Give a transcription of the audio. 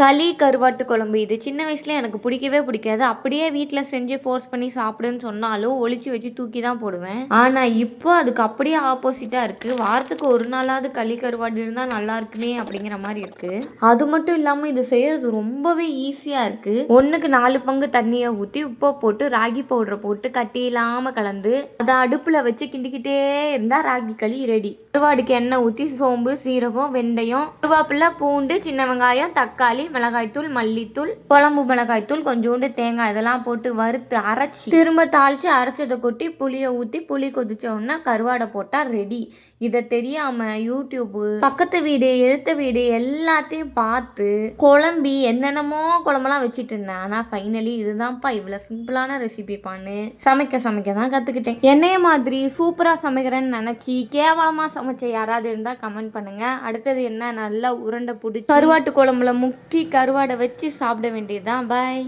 களி கருவாட்டு குழம்பு இது சின்ன வயசுல எனக்கு பிடிக்கவே பிடிக்காது. அப்படியே வீட்டில் செஞ்சு ஃபோர்ஸ் பண்ணி சாப்பிடுன்னு சொன்னாலும் ஒழிச்சு வச்சு தூக்கி தான் போடுவேன். ஆனால் இப்போ அதுக்கு அப்படியே ஆப்போசிட்டாக இருக்குது வாரத்துக்கு ஒரு நாளாவது களி கருவாடு இருந்தால் நல்லா இருக்குமே அப்படிங்கிற மாதிரி இருக்குது அது மட்டும் இல்லாமல் இது செய்கிறது ரொம்பவே ஈஸியாக இருக்குது ஒன்றுக்கு நாலு பங்கு தண்ணியை ஊற்றி உப்பை போட்டு ராகி பவுடரை போட்டு கட்டி இல்லாமல் கலந்து அதை அடுப்பில் வச்சு கிண்டிக்கிட்டே இருந்தால் ராகி களி ரெடி கருவாடுக்கு எண்ணெய் ஊற்றி சோம்பு சீரகம் வெந்தயம் கருவேப்பிலை பூண்டு சின்ன வெங்காயம் தக்காளி மிளகாய்த்தூள் மல்லித்தூள் குழம்பு மிளகாய்த்தூள் கொஞ்சோண்டு தேங்காய் இதெல்லாம் போட்டு வறுத்து அரைச்சி திரும்ப தாளித்து அரைச்சதை கொட்டி புளியை ஊற்றி புளி கொதிச்ச உடனே கருவாடை போட்டால் ரெடி இதை தெரியாமல் யூடியூப்பு பக்கத்து வீடு எழுத்த வீடு எல்லாத்தையும் பார்த்து குழம்பி என்னென்னமோ குழம்பெல்லாம் வச்சுட்டு இருந்தேன். ஆனால் ஃபைனலி இதுதான்ப்பா இவ்வளோ சிம்பிளான ரெசிபிப்பான்னு சமைக்க சமைக்க தான் கற்றுக்கிட்டேன் என்னைய மாதிரி சூப்பராக சமைக்கிறேன்னு நினச்சி கேவலமாக சமைச்ச யாராவது இருந்தால் கமெண்ட் பண்ணுங்கள் அடுத்தது என்ன? நல்லா உருண்டை பிடிச்சி கருவாட்டு குழம்புல முக்கிய கருவாடை வச்சு சாப்பிட வேண்டியதுதான். பாய்